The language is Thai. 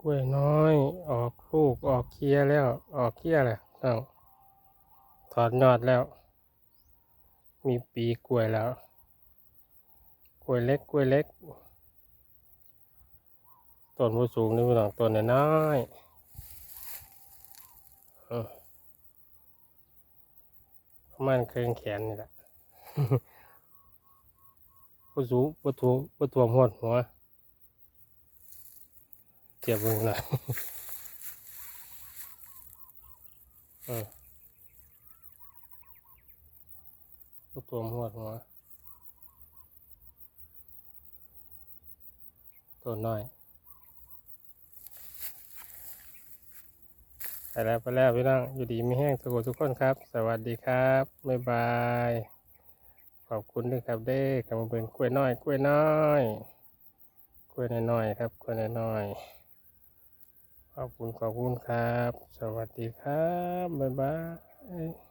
กล้วยน้อย ออกลูกออกเคลียแล้ว ออกเคลียแล้วน้องถอดยอดแล้ว มีปีกล้วยแล้ว กล้วยเล็กกล้วยเล็กต้นผู้สูงนี่พี่น้องต้นน้อยเออประมาณเครื่องแขนนี่แหละผู้สูงผู้ถูผู้ถ่วมหดหัว เทียบมึงหน่อยเออผู้ถ่วมหดหัวตัวน้อยไปแล้วไปแล้วพี่น้องอยู่ดีไม่แห้งทุกคนทุกคนครับ สวัสดีครับ บ๊ายบาย ขอบคุณด้วยครับเด้กำลังเป็นกล้วยน้อย กล้วยน้อย กล้วยน้อยๆครับ กล้วยน้อยๆ ขอบคุณขอบคุณครับ สวัสดีครับ บ๊ายบาย